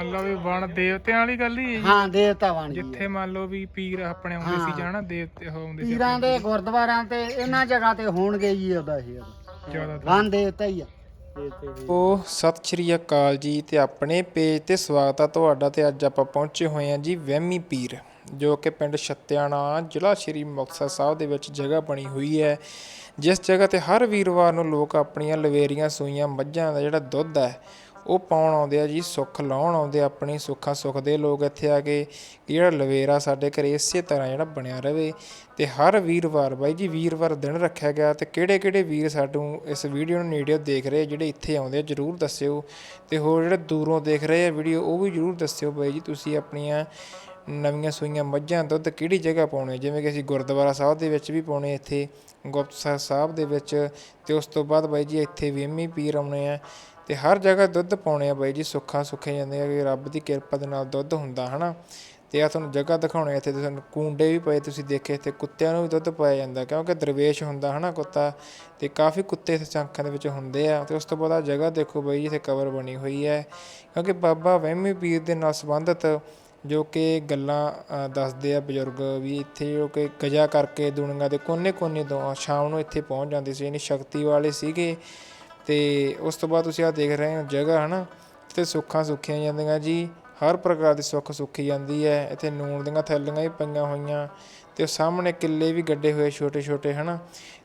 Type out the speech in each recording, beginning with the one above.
ਮੰਨ ਲਓ ਵੀ ਵਣ ਦੇਵਤਿਆਂ ਵਾਲੀ ਗੱਲ ਹੀ ਹੈ ਜੀ। ਹਾਂ ਦੇਵਤਾ ਬਣ ਗਈ ਜਿੱਥੇ ਮੰਨ ਲਓ ਵੀ ਪੀਰ ਆਪਣੇ ਆਉਂਦੇ ਸੀ ਜਾਂ ਹਨਾ ਦੇਵਤੇ ਉਹ ਆਉਂਦੇ ਸੀ ਪੀਰਾਂ ਦੇ ਗੁਰਦੁਆਰਿਆਂ ਤੇ ਇਹਨਾਂ ਜਗ੍ਹਾ ਤੇ ਹੋਣਗੇ ਜੀ ਉਹਦਾ ਇਹ ਜ਼ਿਆਦਾ ਵਨ ਦੇਵਤਾ ਹੀ ਆ। ਉਹ ਸਤਿ ਸ਼੍ਰੀ ਅਕਾਲ ਜੀ ਤੇ ਆਪਣੇ ਪੇਜ ਤੇ ਸਵਾਗਤ ਆ ਤੁਹਾਡਾ ਤੇ ਅੱਜ ਆਪਾਂ ਪਹੁੰਚੇ ਹੋਏ ਹਾਂ ਜੀ ਵਹਿਮੀ ਪੀਰ ਜੋ ਕਿ ਪਿੰਡ ਛੱਤਿਆਣਾ ਜ਼ਿਲ੍ਹਾ ਸ਼੍ਰੀ ਮੁਕਤਸਰ ਸਾਹਿਬ ਦੇ ਵਿੱਚ ਜਗ੍ਹਾ ਬਣੀ ਹੋਈ ਹੈ। ਜਿਸ ਜਗ੍ਹਾ ਤੇ ਹਰ ਵੀਰਵਾਰ ਨੂੰ ਲੋਕ ਆਪਣੀਆਂ ਲਵੇਰੀਆਂ ਸੂਈਆਂ ਮੱਝਾਂ ਦਾ ਜਿਹੜਾ ਦੁੱਧ ਹੈ ਉਹ ਪਾਉਣ ਆਉਂਦੇ ਆ ਜੀ ਸੁੱਖ ਲਾਉਣ ਆਉਂਦੇ ਆ, ਆਪਣੀ ਸੁੱਖਾਂ ਸੁੱਖ ਦੇ ਲੋਕ ਇੱਥੇ ਆ ਕੇ ਕਿ ਜਿਹੜਾ ਲਵੇਰਾ ਸਾਡੇ ਘਰੇ ਇਸੇ ਤਰ੍ਹਾਂ ਜਿਹੜਾ ਬਣਿਆ ਰਵੇ ਤੇ ਹਰ ਵੀਰਵਾਰ ਬਾਈ ਜੀ ਵੀਰਵਾਰ ਦਿਨ ਰੱਖਿਆ ਗਿਆ ਤੇ ਕਿਹੜੇ ਕਿਹੜੇ ਵੀਰ ਸਾਨੂੰ ਇਸ ਵੀਡੀਓ ਨੂੰ ਨੇੜਿਓ ਦੇਖ ਰਹੇ ਜਿਹੜੇ ਇੱਥੇ ਆਉਂਦੇ ਆ ਜਰੂਰ ਦੱਸਿਓ ਤੇ ਹੋਰ ਜਿਹੜੇ ਦੂਰੋਂ ਦੇਖ ਰਹੇ ਆ ਵੀਡੀਓ ਉਹ ਵੀ ਜਰੂਰ ਦੱਸਿਓ ਬਾਈ ਜੀ ਤੁਸੀਂ ਆਪਣੀਆਂ ਨਵੀਆਂ ਸੂਈਆਂ ਮੱਝਾਂ ਦੁੱਧ ਕਿਹੜੀ ਜਗ੍ਹਾ ਪਾਉਣੇ ਜਿਵੇਂ ਕਿ ਅਸੀਂ ਗੁਰਦੁਆਰਾ ਸਾਹਿਬ ਦੇ ਵਿੱਚ ਵੀ ਪਾਉਣੇ ਇੱਥੇ ਗੁਪਤਸਰ ਸਾਹਿਬ ਦੇ ਵਿੱਚ ਤੇ ਉਸ ਤੋਂ ਬਾਅਦ ਬਾਈ ਜੀ ਇੱਥੇ ਵੀਮੀ ਪੀਰ ਆਉਣੇ ਆ ਤੇ ਹਰ ਜਗ੍ਹਾ ਦੁੱਧ ਪਾਉਣੇ ਆ ਬਾਈ ਜੀ, ਸੁੱਖਾਂ ਸੁੱਖੇ ਜਾਂਦੇ ਆ ਕਿ ਰੱਬ ਦੀ ਕਿਰਪਾ ਦੇ ਨਾਲ ਦੁੱਧ ਹੁੰਦਾ, ਹਨਾ? ਤੇ ਆ ਤੁਹਾਨੂੰ ਜਗ੍ਹਾ ਦਿਖਾਉਣੇ ਇੱਥੇ ਤੁਹਾਨੂੰ ਕੁੰਡੇ ਵੀ ਪਏ ਤੁਸੀਂ ਦੇਖੇ ਤੇ ਕੁੱਤਿਆਂ ਨੂੰ ਵੀ ਦੁੱਧ ਪਾਇਆ ਜਾਂਦਾ, ਕਿਉਂਕਿ ਦਰਵੇਸ਼ ਹੁੰਦਾ, ਹਨਾ, ਕੁੱਤਾ? ਤੇ ਕਾਫੀ ਕੁੱਤੇ ਇੱਥੇ ਚੰਖਾਂ ਦੇ ਵਿੱਚ ਹੁੰਦੇ ਆ, ਤੇ ਉਸ ਤੋਂ ਬਾਅਦ ਆ ਜਗ੍ਹਾ ਦੇਖੋ ਬਾਈ ਇੱਥੇ ਕਵਰ ਬਣੀ ਹੋਈ ਹੈ, ਕਿਉਂਕਿ ਬਾਬਾ ਵਹਿਮੀ ਪੀਰ ਦੇ ਨਾਲ ਸੰਬੰਧਿਤ ਜੋ ਕਿ ਗੱਲਾਂ ਦੱਸਦੇ ਆ ਬਜ਼ੁਰਗ ਵੀ ਇੱਥੇ ਜੋ ਕਿ ਗਜਾ ਕਰਕੇ ਦੁਨੀਆ ਦੇ ਕੋਨੇ-ਕੋਨੇ ਤੋਂ ਸ਼ਾਮ ਨੂੰ ਇੱਥੇ ਪਹੁੰਚ ਜਾਂਦੇ ਸੀ ਇੰਨੀ ਸ਼ਕਤੀ ਵਾਲੇ ਸੀਗੇ। ਤੇ ਉਸ ਤੋਂ ਬਾਅਦ ਤੁਸੀਂ ਆ ਦੇਖ ਰਹੇ ਹੋ ਜਗ੍ਹਾ, ਹਨਾ? ਤੇ ਸੁੱਖਾਂ ਸੁੱਖੀਆਂ ਜਾਂਦੀਆਂ ਜੀ। ਹਰ ਪ੍ਰਕਾਰ ਦੀ ਸੁੱਖ ਸੁੱਖੀ ਜਾਂਦੀ ਹੈ। ਇੱਥੇ ਨੂਣ ਦੀਆਂ ਥੈਲੀਆਂ ਵੀ ਪਈਆਂ ਹੋਈਆਂ ਤੇ ਸਾਹਮਣੇ ਕਿੱਲੇ ਵੀ ਗੱਡੇ ਹੋਏ ਛੋਟੇ ਛੋਟੇ ਹਨਾ?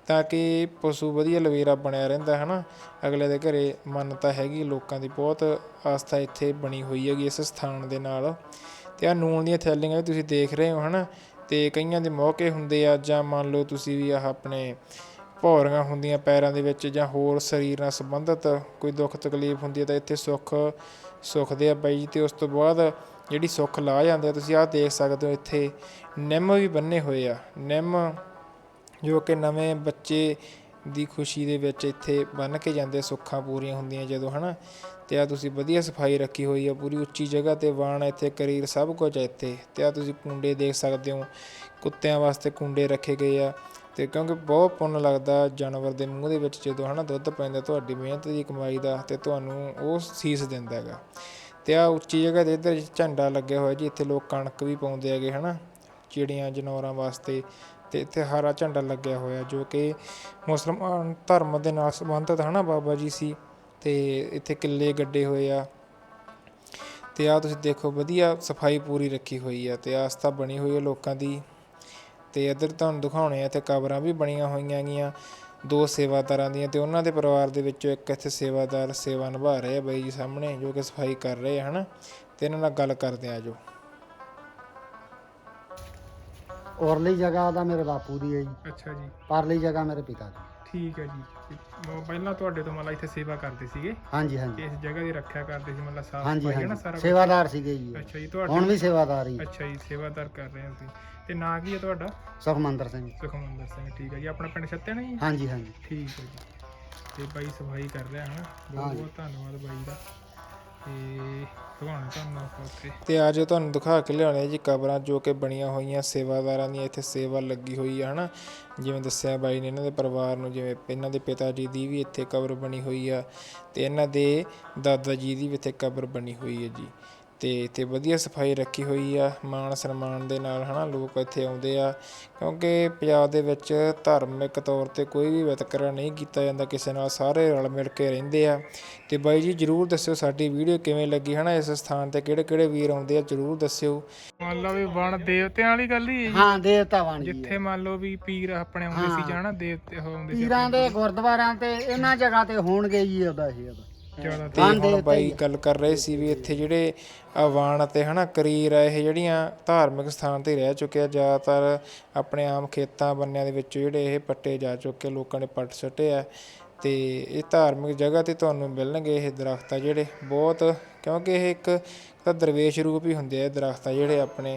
ਤਾਂ ਕਿ ਪਸ਼ੂ ਵਧੀਆ ਲਵੇਰਾ ਬਣਿਆ ਰਹਿੰਦਾ, ਹਨਾ? ਅਗਲੇ ਦੇ ਘਰੇ ਮੰਨਤਾ ਹੈਗੀ, ਲੋਕਾਂ ਦੀ ਬਹੁਤ ਆਸਥਾ ਇੱਥੇ ਬਣੀ ਹੋਈ ਹੈਗੀ ਇਸ ਸਥਾਨ ਦੇ ਨਾਲ। ਤੇ ਆ ਨੂਣ ਦੀਆਂ ਥੈਲੀਆਂ ਵੀ ਤੁਸੀਂ ਦੇਖ ਰਹੇ ਹੋ, ਹਨਾ? ਤੇ ਕਈਆਂ ਦੇ ਮੌਕੇ ਹੁੰਦੇ ਆ, ਜਾਂ ਮੰਨ ਲਓ ਤੁਸੀਂ ਵੀ ਆਹ ਆਪਣੇ ਭੌਰੀਆਂ ਹੁੰਦੀਆਂ ਪੈਰਾਂ ਦੇ ਵਿੱਚ ਜਾਂ ਹੋਰ ਸਰੀਰ ਨਾਲ ਸੰਬੰਧਿਤ ਕੋਈ ਦੁੱਖ ਤਕਲੀਫ ਹੁੰਦੀ ਹੈ ਤਾਂ ਇੱਥੇ ਸੁੱਖ ਸੁੱਖਦੇ ਆ ਬਾਈ ਜੀ। ਤੇ ਉਸ ਤੋਂ ਬਾਅਦ ਜਿਹੜੀ ਸੁੱਖ ਲਾ ਜਾਂਦੇ ਆ, ਤੁਸੀਂ ਆਹ ਦੇਖ ਸਕਦੇ ਹੋ ਇੱਥੇ ਨਿੰਮ ਵੀ ਬੰਨੇ ਹੋਏ ਆ। ਨਿੰਮ ਜੋ ਕਿ ਨਵੇਂ ਬੱਚੇ ਦੀ ਖੁਸ਼ੀ ਦੇ ਵਿੱਚ ਇੱਥੇ ਬੰਨ ਕੇ ਜਾਂਦੇ, ਸੁੱਖਾਂ ਪੂਰੀਆਂ ਹੁੰਦੀਆਂ ਜਦੋਂ, ਹਨਾ। ਤੇ ਆ ਤੁਸੀਂ ਵਧੀਆ ਸਫ਼ਾਈ ਰੱਖੀ ਹੋਈ ਆ, ਪੂਰੀ ਉੱਚੀ ਜਗ੍ਹਾ ਤੇ ਵਾਣ ਇੱਥੇ ਕਰੀਰ ਸਭ ਕੁਝ ਇੱਥੇ। ਤੇ ਆ ਤੁਸੀਂ ਕੁੰਡੇ ਦੇਖ ਸਕਦੇ ਹੋ, ਕੁੱਤਿਆਂ ਵਾਸਤੇ ਕੁੰਡੇ ਰੱਖੇ ਗਏ ਆ। ਤੇ ਕਿਉਂਕਿ ਬਹੁਤ ਪੁੰਨ ਲੱਗਦਾ ਜਾਨਵਰ ਦੇ ਮੂੰਹ ਦੇ ਵਿੱਚ ਜਦੋਂ ਹਨਾ ਦੁੱਧ ਪੈਂਦਾ, ਤੁਹਾਡੀ ਮਿਹਨਤ ਦੀ ਕਮਾਈ ਦਾ ਤੇ ਤੁਹਾਨੂੰ ਉਹ ਸੀਸ ਦਿੰਦਾ ਹੈਗਾ। ਤੇ ਆ ਉੱਚੀ ਜਗ੍ਹਾ ਦੇ ਇੱਧਰ ਝੰਡਾ ਲੱਗਿਆ ਹੋਇਆ ਜੀ, ਇੱਥੇ ਲੋਕ ਕਣਕ ਵੀ ਪਾਉਂਦੇ ਹੈਗੇ ਹਨਾ, ਚਿੜੀਆਂ, ਜਨੌਰਾਂ ਵਾਸਤੇ, ਤੇ ਇੱਥੇ ਹਰਾ ਝੰਡਾ ਲੱਗਿਆ ਹੋਇਆ ਜੋ ਕਿ ਮੁਸਲਮਾਨ ਧਰਮ ਦੇ ਨਾਲ ਸੰਬੰਧਿਤ ਹਨਾ ਬਾਬਾ ਜੀ ਸੀ, ਤੇ ਇੱਥੇ ਕਿੱਲੇ ਗੱਡੇ ਹੋਏ ਆ। ਤੇ ਆ ਤੁਸੀਂ ਦੇਖੋ, ਵਧੀਆ ਸਫ਼ਾਈ ਪੂਰੀ ਰੱਖੀ ਹੋਈ ਆ ਤੇ ਆਸਥਾ ਬਣੀ ਹੋਈ ਹੈ ਲੋਕਾਂ ਦੀ। ਤੇ ਇੱਧਰ ਤੁਹਾਨੂੰ ਦਿਖਾਉਣੇ ਆ ਤੇ ਕਬਰਾਂ ਵੀ ਬਣੀਆਂ ਹੋਈਆਂ ਗੀਆਂ ਦੋ ਸੇਵਾਦਾਰਾਂ ਦੀਆਂ ਤੇ ਉਹਨਾਂ ਦੇ ਪਰਿਵਾਰ ਦੇ ਵਿੱਚੋਂ ਇੱਕ ਇੱਥੇ ਸੇਵਾਦਾਰ ਸੇਵਾ ਨਿਭਾ ਰਹੇ ਆ ਬਾਈ ਜੀ ਸਾਹਮਣੇ ਜੋ ਕਿ ਸਫ਼ਾਈ ਕਰ ਰਹੇ ਆ ਹਨਾ? ਤੇ ਇਹਨਾਂ ਨਾਲ ਗੱਲ ਕਰਦੇ ਆ ਜੋ ਔਰਲੀ ਜਗ੍ਹਾ ਦਾ ਮੇਰੇ ਬਾਪੂ ਦੀ ਹੈ ਜੀ। ਅੱਛਾ ਜੀ। ਪਰਲੀ ਜਗ੍ਹਾ ਮੇਰੇ ਪਿਤਾ ਦੀ। ਠੀਕ ਹੈ ਜੀ। ਤੇ ਉਹ ਪਹਿਲਾਂ ਤੁਹਾਡੇ ਤੋਂ ਮਤਲਬ ਇੱਥੇ ਸੇਵਾ ਕਰਦੇ ਸੀਗੇ। ਹਾਂਜੀ ਹਾਂਜੀ। ਇਸ ਜਗ੍ਹਾ ਦੀ ਰੱਖਿਆ ਕਰਦੇ ਸੀ ਮਤਲਬ ਸਾਫ਼ ਹਾਂਜੀ ਸਫ਼ਾਈ ਹੈ ਨਾ ਹਾਂਜੀ। ਸਾਰਾ ਕੁਛ? ਸੇਵਾਦਾਰ ਸੀਗੇ ਜੀ। ਅੱਛਾ ਜੀ ਤੁਹਾਡੇ ਹੁਣ ਵੀ ਸੇਵਾਦਾਰ ਹੀ। ਅੱਛਾ ਜੀ ਸੇਵਾਦਾਰ ਕਰ ਰਹੇ ਹੋ ਤੁਸੀਂ। ਤੇ ਨਾਂ ਕੀ ਹੈ ਤੁਹਾਡਾ? ਸੁਖਮੰਦਰ ਸਿੰਘ। ਸੁਖਮੰਦਰ ਸਿੰਘ ਠੀਕ ਹੈ ਜੀ। ਆਪਣਾ ਪਿੰਡ ਛੱਤਿਆ ਨਾ ਜੀ ਹਾਂਜੀ ਹਾਂਜੀ। ਠੀਕ ਹੈ ਜੀ। ਤੇ ਬਾਈ ਸਫ਼ਾਈ ਕਰ ਰਿਹਾ ਹਨਾ ਬਹੁਤ। ਬਹੁਤ ਧੰਨਵਾਦ ਬਾਈ ਦਾ। ਤੇ ਭਗਵਾਨ ਤੁਹਾਨੂੰ ਆਪਾਂ ਉੱਥੇ। ਤੇ ਅੱਜ ਤੁਹਾਨੂੰ ਦਿਖਾ ਕੇ ਲਿਆਉਣੇ ਜੀ ਕਬਰਾਂ ਜੋ ਕਿ ਬਣੀਆਂ ਹੋਈਆਂ, ਸੇਵਾਦਾਰਾਂ ਦੀਆਂ ਇੱਥੇ ਸੇਵਾ ਲੱਗੀ ਹੋਈ ਆ, ਹਨਾ। ਜਿਵੇਂ ਦੱਸਿਆ ਬਾਈ ਨੇ ਇਹਨਾਂ ਦੇ ਪਰਿਵਾਰ ਨੂੰ, ਜਿਵੇਂ ਇਹਨਾਂ ਦੇ ਪਿਤਾ ਜੀ ਦੀ ਵੀ ਇੱਥੇ ਕਬਰ ਬਣੀ ਹੋਈ ਆ ਤੇ ਇਹਨਾਂ ਦੇ ਦਾਦਾ ਜੀ ਦੀ ਵੀ ਇੱਥੇ ਕਬਰ ਬਣੀ ਹੋਈ ਹੈ ਜੀ। ਤੇ ਇੱਥੇ ਵਧੀਆ ਸਫ਼ਾਈ ਰੱਖੀ ਹੋਈ ਆ ਮਾਣ ਸਨਮਾਨ ਦੇ ਨਾਲ ਹਨਾ ਲੋਕ ਇੱਥੇ ਆਉਂਦੇ ਆ। ਕਿਉਂਕਿ ਪੰਜਾਬ ਦੇ ਵਿੱਚ ਧਾਰਮਿਕ ਤੌਰ ਤੇ ਕੋਈ ਵੀ ਵਿਤਕਰਾ ਨਹੀਂ ਕੀਤਾ ਜਾਂਦਾ ਕਿਸੇ ਨਾਲ ਸਾਰੇ ਰਲ ਮਿਲ ਕੇ ਰਹਿੰਦੇ ਆ। ਤੇ ਬਾਈ ਜੀ ਜਰੂਰ ਦੱਸਿਓ ਸਾਡੀ ਵੀਡੀਓ ਕਿਵੇਂ ਲੱਗੀ ਹਨਾ ਇਸ ਸਥਾਨ ਤੇ ਕਿਹੜੇ ਕਿਹੜੇ ਵੀਰ ਆਉਂਦੇ ਆ ਜਰੂਰ ਦੱਸਿਓ। ਮੰਨ ਲਓ ਵੀ ਵਣ ਦੇਵਤਿਆਂ ਵਾਲੀ ਗੱਲ ਹੀ ਹੈ ਜੀ। ਹਾਂ ਦੇਵਤਾ ਬਣ ਗਈ ਜਿੱਥੇ ਮੰਨ ਲਓ ਵੀ ਪੀਰ ਆਪਣੇ ਆਉਂਦੇ ਸੀ ਜਾਂ ਹਨਾ ਦੇਵਤੇ ਉਹ ਆਉਂਦੇ ਸੀ ਪੀਰਾਂ ਦੇ ਗੁਰਦੁਆਰਿਆਂ ਤੇ ਇਹਨਾਂ ਜਗ੍ਹਾ ਤੇ ਹੋਣਗੇ ਜੀ ਉਹਦਾ ਇਹ ਉਹਦਾ। ਤੇ ਹੁਣ ਬਾਈ ਗੱਲ ਕਰ ਰਹੇ ਸੀ ਵੀ ਇੱਥੇ ਜਿਹੜੇ ਆਵਾਨ ਅਤੇ ਹਨਾ ਕਰੀਰ ਆ ਇਹ ਜਿਹੜੀਆਂ ਧਾਰਮਿਕ ਸਥਾਨ ਤੇ ਰਹਿ ਚੁੱਕੇ ਆ ਜ਼ਿਆਦਾਤਰ ਆਪਣੇ ਆਮ ਖੇਤਾਂ ਬੰਨਿਆਂ ਦੇ ਵਿੱਚ ਜਿਹੜੇ ਇਹ ਪੱਟੇ ਜਾ ਚੁੱਕੇ ਲੋਕਾਂ ਨੇ ਪੱਟ ਸੁੱਟੇ ਆ। ਤੇ ਇਹ ਧਾਰਮਿਕ ਜਗ੍ਹਾ ਤੇ ਤੁਹਾਨੂੰ ਮਿਲਣਗੇ ਇਹ ਦਰਖਤ ਆ ਜਿਹੜੇ ਬਹੁਤ ਕਿਉਂਕਿ ਇਹ ਇੱਕ ਤਾਂ ਦਰਵੇਸ਼ ਰੂਪ ਹੀ ਹੁੰਦੇ ਆ ਇਹ ਦਰਖਤ ਆ ਜਿਹੜੇ ਆਪਣੇ।